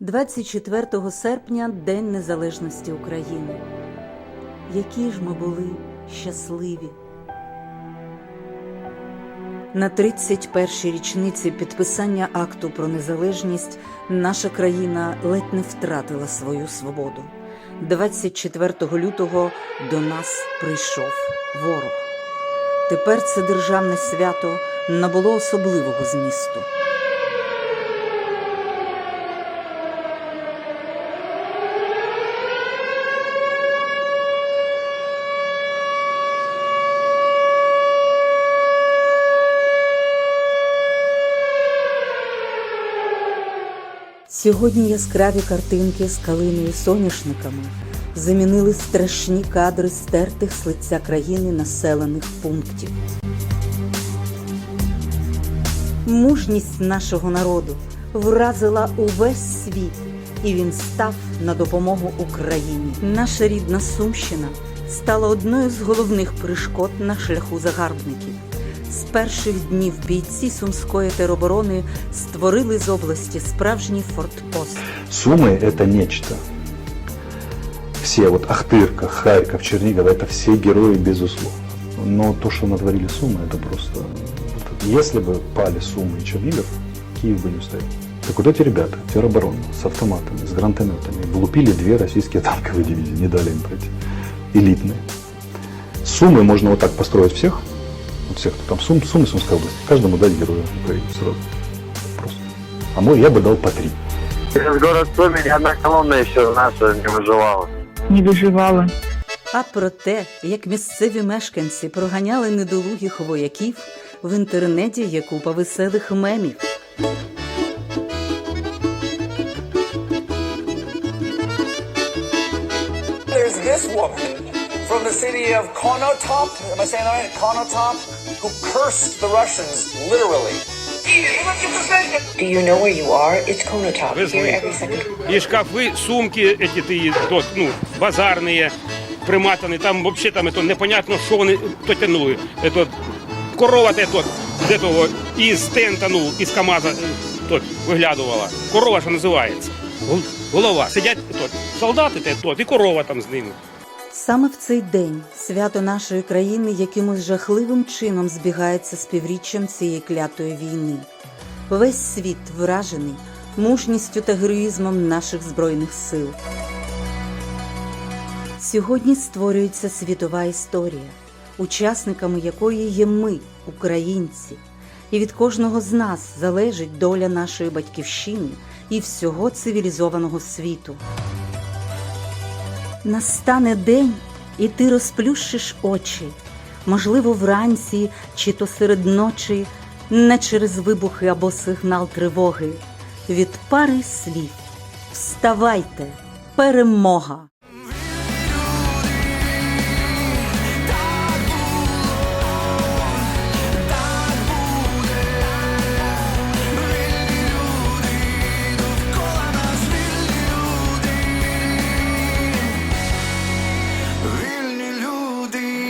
24 серпня День Незалежності України. Які ж ми були щасливі. На 31-й річниці підписання акту про незалежність наша країна ледь не втратила свою свободу. 24 лютого до нас прийшов ворог. Тепер це державне свято набуло особливого змісту. Сьогодні яскраві картинки з калиною соняшниками замінили страшні кадри стертих з лиця країни населених пунктів. Мужність нашого народу вразила увесь світ, і він став на допомогу Україні. Наша рідна Сумщина стала одною з головних перешкод на шляху загарбників. З перших днів бійці сумської тероборони створили з області справжній фортпост. Сумы – это нечто. Все, вот Ахтырка, Харьков, Чернигов – это все герои, безусловно. Но то, что натворили Сумы, это просто... вот Если бы пали Сумы и Чернигов, Киев бы не устоял. Так вот эти ребята, тероборона, с автоматами, с гранатометами, влупили две российские танковые дивизии, не дали им пройти. Элитные. Суммы можно вот так построить всех, вот всех, кто там Сум, Сумы, Сумской области, каждому дать героя Украины сразу. Просто. А мой я бы дал по три. Через город Суми ни одна колонна еще наша не выживала. не виживала. А про те, як місцеві мешканці проганяли недолугих вояків, в інтернеті є купа веселих мемів. There's this woman from the city of Konotop, am I saying that right? Konotop, who cursed the Russians, literally. Do you know where you are? It's Konotop. Here Везли. every second. И шкафы, сумки эти, ты, тот, ну, базарные, приматаны, там вообще там это непонятно, що вони то тянули. Это, корова те тот, де того, із тента, ну, із КАМАЗа е, тот, виглядувала. Корова що називається. Гол- Голова. Сидять тот, солдати те тот, і корова там з ними. Саме в цей день свято нашої країни якимось жахливим чином збігається з півріччям цієї клятої війни. Весь світ вражений мужністю та героїзмом наших збройних сил. Сьогодні створюється світова історія, учасниками якої є ми, українці. І від кожного з нас залежить доля нашої батьківщини і всього цивілізованого світу. Настане день, і ти розплющиш очі, можливо, вранці чи то серед ночі, не через вибухи або сигнал тривоги. Від пари слів Вставайте, перемога!